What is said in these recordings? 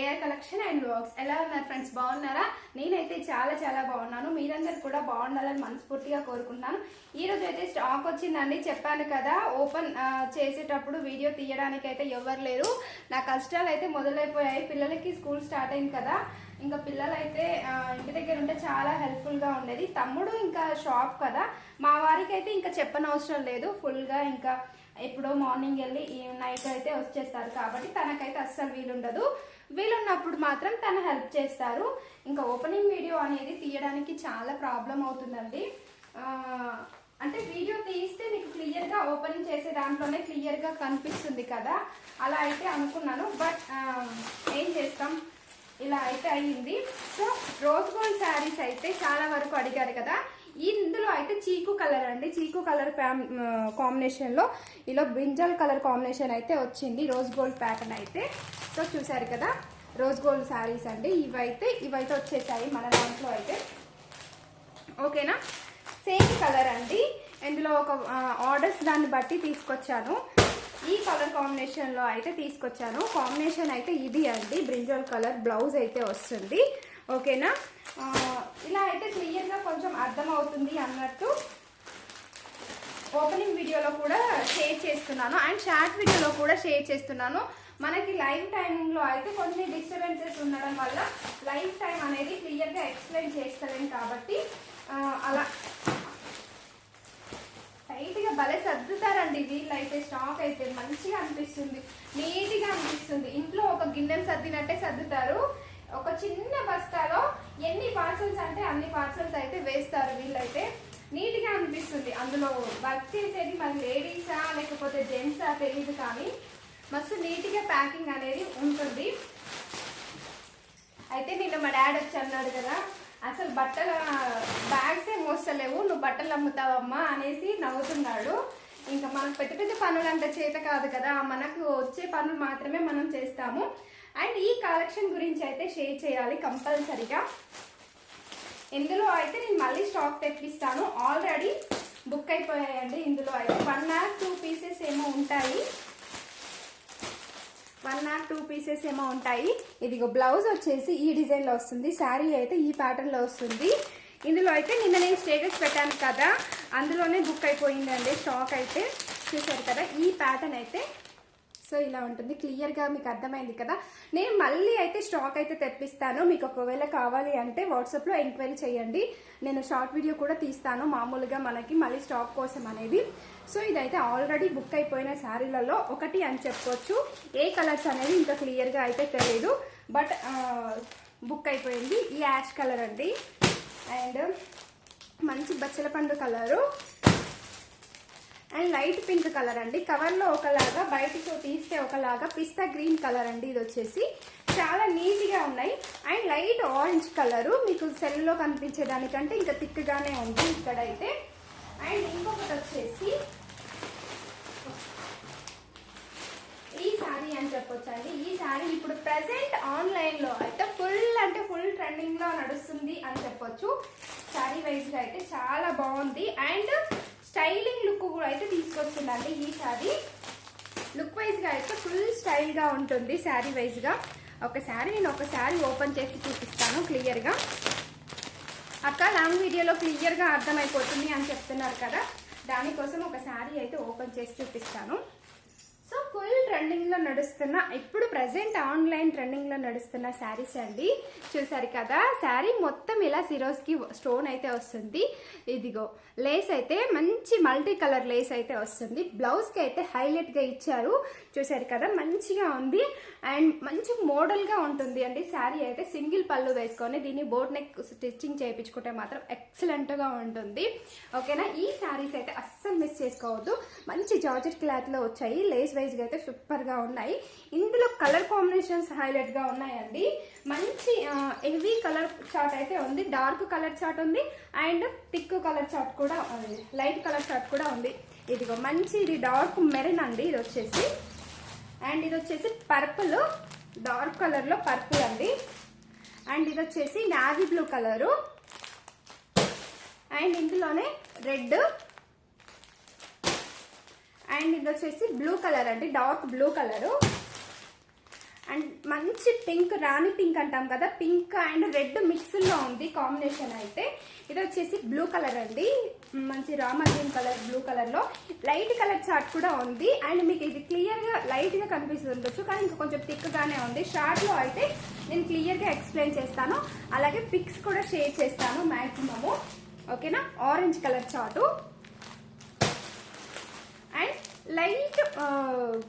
AR collection and works ఎలా ఉన్నారు friends బాగున్నారా? నేనైతే చాలా చాలా బాగున్నాను. మీరందరూ కూడా బాగుండాలని మనస్ఫూర్తిగా కోరుకుంటున్నాను. ఈరోజు అయితే స్టాక్ వచ్చిందండి. చెప్పాను కదా ఓపెన్ చేసేటప్పుడు వీడియో తీయడానికి అయితే ఎవరు లేరు. నా కష్టాలు అయితే మొదలైపోయాయి. పిల్లలకి స్కూల్ స్టార్ట్ అయింది కదా. ఇంకా పిల్లలైతే ఇంటి దగ్గర ఉంటే చాలా హెల్ప్ఫుల్గా ఉండేది. తమ్ముడు ఇంకా షాప్ కదా. మా వారికి అయితే ఇంకా చెప్పనవసరం లేదు. ఫుల్గా ఇంకా ఎప్పుడో మార్నింగ్ వెళ్ళి ఈ నైట్ అయితే వచ్చేస్తారు. కాబట్టి తనకైతే అస్సలు వీలుండదు. వీలున్నప్పుడు మాత్రం తను హెల్ప్ చేస్తారు. ఇంకా ఓపెనింగ్ వీడియో అనేది తీయడానికి చాలా ప్రాబ్లం అవుతుందండి. అంటే వీడియో తీస్తే మీకు క్లియర్గా ఓపెనింగ్ చేసే దాంట్లోనే క్లియర్గా కనిపిస్తుంది కదా. అలా అయితే అనుకున్నాను. బట్ ఏం చేస్తాం? ఇలా అయితే అయ్యింది సో రోజ్ గోల్డ్ శారీస్ అయితే చాలా వరకు అడిగారు కదా. ఇందులో అయితే చీకు కలర్ అండి. చీకు కలర్ కాంబినేషన్లో ఇలా బ్రింజల్ కలర్ కాంబినేషన్ అయితే వచ్చింది. రోజ్ గోల్డ్ ప్యాటర్న్ అయితే. సో చూసారు కదా రోజ్ గోల్డ్ శారీస్ అండి. ఇవైతే ఇవైతే వచ్చేసాయి మన దాంట్లో అయితే. ఓకేనా సేమ్ కలర్ అండి. ఇందులో ఒక ఆర్డర్స్ దాన్ని బట్టి తీసుకొచ్చాను. ఈ కలర్ కాంబినేషన్లో అయితే తీసుకొచ్చాను. కాంబినేషన్ అయితే ఇది అండి. బ్రింజల్ కలర్ బ్లౌజ్ అయితే వస్తుంది. ఓకేనా? ఇలా అయితే క్లియర్గా కొంచెం అర్థమవుతుంది అన్నట్టు ఓపెనింగ్ వీడియోలో కూడా షేర్ చేస్తున్నాను అండ్ షార్ట్ వీడియోలో కూడా షేర్ చేస్తున్నాను. మనకి లైవ్ టైమింగ్లో అయితే కొన్ని డిస్టర్బెన్సెస్ ఉండడం వల్ల లైవ్ టైం అనేది క్లియర్గా ఎక్స్ప్లెయిన్ చేస్తలేను కాబట్టి అలా టైట్గా భలే సర్దుతారండి వీళ్ళైతే. అయితే స్టాక్ అయితే మంచిగా అనిపిస్తుంది నీట్గా అనిపిస్తుంది. ఇంట్లో ఒక గిన్నెలు సర్దినట్టే సర్దుతారు. ఒక చిన్న బస్తాలో ఎన్ని పార్సల్స్ అంటే అన్ని పార్సల్స్ అయితే వేస్తారు వీళ్ళైతే. నీట్గా అనిపిస్తుంది. అందులో వర్క్ చేసేది మరి లేడీసా లేకపోతే జెంట్సా తెలియదు కానీ మస్తు నీట్గా ప్యాకింగ్ అనేది ఉంటుంది. అయితే నిన్న మా డాడీ వచ్చి అన్నాడు కదా అసలు బట్టల బ్యాగ్సే మోస్తలేవు నువ్వు బట్టలు అమ్ముతావమ్మా అనేసి నవ్వుతున్నాడు. ఇంకా మనకు పెద్ద పెద్ద పనులు అంటే చేత కాదు కదా మనకు వచ్చే పనులు మాత్రమే మనం చేస్తాము. అండ్ ఈ కలెక్షన్ గురించి అయితే షేర్ చేయాలి కంపల్సరిగా. ఇందులో అయితే నేను మళ్ళీ స్టాక్ తెప్పిస్తాను. ఆల్రెడీ బుక్ అయిపోయాయండి ఇందులో అయితే. వన్ ఆర్ టూ పీసెస్ ఏమో ఉంటాయి. వన్ ఆర్ టూ పీసెస్ ఏమో ఉంటాయి. ఇదిగో బ్లౌజ్ వచ్చేసి ఈ డిజైన్లో వస్తుంది. శారీ అయితే ఈ ప్యాటర్న్లో వస్తుంది. ఇందులో అయితే నిన్న నేను స్టేటస్ పెట్టాను కదా. అందులోనే బుక్ అయిపోయిందండి స్టాక్ అయితే. చూసారు కదా ఈ ప్యాటర్న్ అయితే సో ఇలా ఉంటుంది. క్లియర్గా మీకు అర్థమైంది కదా? నేను మళ్ళీ అయితే స్టాక్ అయితే తెప్పిస్తాను. మీకు ఒకవేళ కావాలి అంటే వాట్సాప్లో ఎంక్వైరీ చేయండి. నేను షార్ట్ వీడియో కూడా తీస్తాను మామూలుగా మనకి మళ్ళీ స్టాక్ కోసం అనేది. సో ఇదైతే ఆల్రెడీ బుక్ అయిపోయిన శారీలలో ఒకటి అని చెప్పుకోవచ్చు ఏ కలర్స్ అనేది ఇంకా క్లియర్గా అయితే తెలియదు బట్ బుక్ అయిపోయింది. ఈ యాష్ కలర్ అండి. అండ్ మంచి బచ్చల పండు colour. And light pink colour అండి. కవర్లో ఒకలాగా బయటకు తీస్తే ఒకలాగా పిస్తా గ్రీన్ కలర్ అండి ఇది వచ్చేసి. చాలా నీట్గా ఉన్నాయి. అండ్ లైట్ ఆరెంజ్ కలరు మీకు సెల్లో కనిపించే దానికంటే ఇంకా థిక్గానే ఉంది ఇక్కడైతే. అండ్ ఇంకొకటి వచ్చేసి ఈ శారీ అని చెప్పొచ్చండి ఈ శారీ ఇప్పుడు ప్రెసెంట్ ఆన్లైన్లో అయితే ఫుల్ అంటే ఫుల్ ట్రెండింగ్లో నడుస్తుంది అని చెప్పొచ్చు. శారీ వైజ్గా అయితే చాలా బాగుంది. అండ్ స్టైలింగ్ లుక్ కూడా అయితే తీసుకొస్తుందండి ఈ శారీ. లుక్ వైజ్గా అయితే ఫుల్ స్టైల్గా ఉంటుంది శారీ వైజ్గా ఒక శారీ నేను ఒక శారీ ఓపెన్ చేసి చూపిస్తాను క్లియర్గా అక్క లాంగ్ వీడియోలో క్లియర్గా అర్థమైపోతుంది అని చెప్తున్నారు కదా. దానికోసం ఒక శారీ అయితే ఓపెన్ చేసి చూపిస్తాను. ఫుల్ ట్రెండింగ్లో నడుస్తున్న ఇప్పుడు ప్రజెంట్ ఆన్లైన్ ట్రెండింగ్లో నడుస్తున్న శారీస్ అండి. చూసారు కదా శారీ మొత్తం ఇలా సిరోస్కి స్టోన్ అయితే వస్తుంది. ఇదిగో లేస్ అయితే మంచి మల్టీ కలర్ లేస్ అయితే వస్తుంది. బ్లౌజ్కి అయితే హైలైట్గా ఇచ్చారు. చూసారు కదా మంచిగా ఉంది. అండ్ మంచి మోడల్గా ఉంటుంది అండి శారీ అయితే. సింగిల్ పళ్ళు వేసుకొని దీన్ని బోట్ నెక్ స్టిచ్చింగ్ చేయించుకుంటే మాత్రం ఎక్సలెంట్గా ఉంటుంది. ఓకేనా ఈ శారీస్ అయితే అస్సలు మిస్ చేసుకోవద్దు. మంచి జార్జెట్ క్లాత్లో వచ్చాయి. లేస్ ప్యాకేజ్గా అయితే సూపర్గా ఉన్నాయి. ఇందులో కలర్ కాంబినేషన్స్ హైలైట్గా ఉన్నాయండి. మంచి హెవీ కలర్ చార్ట్ అయితే ఉంది. డార్క్ కలర్ చార్ట్ ఉంది. అండ్ థిక్ కలర్ చాట్ కూడా ఉంది. లైట్ కలర్ చార్ట్ కూడా ఉంది. ఇదిగో మంచి ఇది డార్క్ మెరన్ అండి. ఇది వచ్చేసి అండ్ ఇది వచ్చేసి పర్పుల్ డార్క్ కలర్లో పర్పుల్ అండి. అండ్ ఇది వచ్చేసి నావీ బ్లూ కలరు అండ్ ఇందులోనే రెడ్ అండ్ ఇది వచ్చేసి బ్లూ కలర్ అండి డార్క్ బ్లూ కలరు. అండ్ మంచి పింక్ రాణి పింక్ అంటాం కదా పింక్ అండ్ రెడ్ మిక్స్లో ఉంది కాంబినేషన్ అయితే. ఇది వచ్చేసి బ్లూ కలర్ అండి మంచి రామగ్రీన్ కలర్ బ్లూ కలర్లో. లైట్ కలర్ చార్ట్ కూడా ఉంది. అండ్ మీకు ఇది క్లియర్గా లైట్గా కనిపిస్తుంది ఉండొచ్చు కానీ ఇంకా కొంచెం థిక్గానే ఉంది. షార్ట్లో అయితే నేను క్లియర్గా ఎక్స్ప్లెయిన్ చేస్తాను. అలాగే పిక్స్ కూడా షేర్ చేస్తాను మ్యాక్సిమము ఓకేనా? Orange colour chart light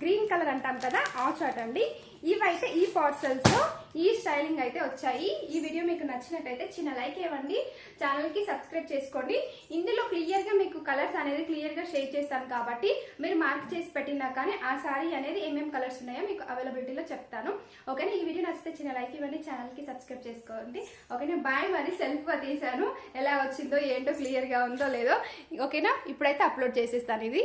green colour అంటాం కదా ఆ చాట్ అండి. ఇవైతే ఈ పార్సల్స్లో ఈ స్టైలింగ్ అయితే వచ్చాయి. ఈ వీడియో మీకు నచ్చినట్టయితే చిన్న లైక్ ఇవ్వండి. ఛానల్కి సబ్స్క్రైబ్ చేసుకోండి. ఇందులో క్లియర్గా మీకు కలర్స్ అనేది క్లియర్గా షేర్ చేస్తాను కాబట్టి మీరు మార్క్ చేసి పెట్టినా కానీ ఆ శారీ అనేది ఏమేమి కలర్స్ ఉన్నాయో మీకు అవైలబిలిటీలో చెప్తాను. ఓకేనా? ఈ వీడియో నచ్చితే చిన్న లైక్ ఇవ్వండి. ఛానల్కి సబ్స్క్రైబ్ చేసుకోండి. ఓకేనా? బాయ్ మరి సెల్ఫ్గా తీసాను ఎలా వచ్చిందో ఏంటో క్లియర్గా ఉందో లేదో. ఓకేనా? ఇప్పుడైతే అప్లోడ్ చేసేస్తాను ఇది.